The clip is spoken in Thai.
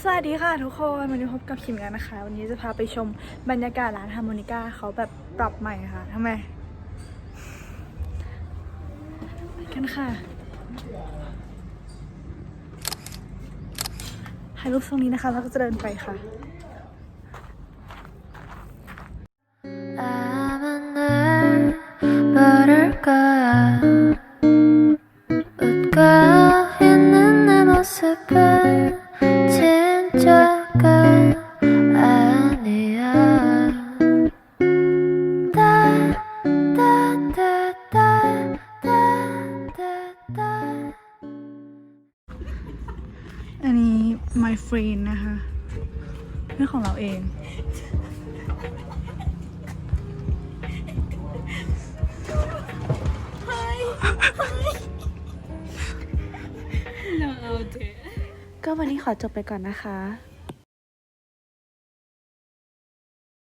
สวัสดีค่ะทุกคนวันนี้พบกับคิมกันนะคะ วันนี้จะพาไปชมบรรยากาศร้านฮาร์โมนิก้าเขาแบบปรับใหม่ค่ะทำไมไปกันค่ะถ่ายรูปตรงนี้นะคะแล้วก็จะเดินไปค่ะ 아마 날 모를 거야 웃고 있는 내 모습은 อันนี้ my friend นะคะเรื่องของเราเอง ก็วันนี้ขอจบไปก่อนนะคะ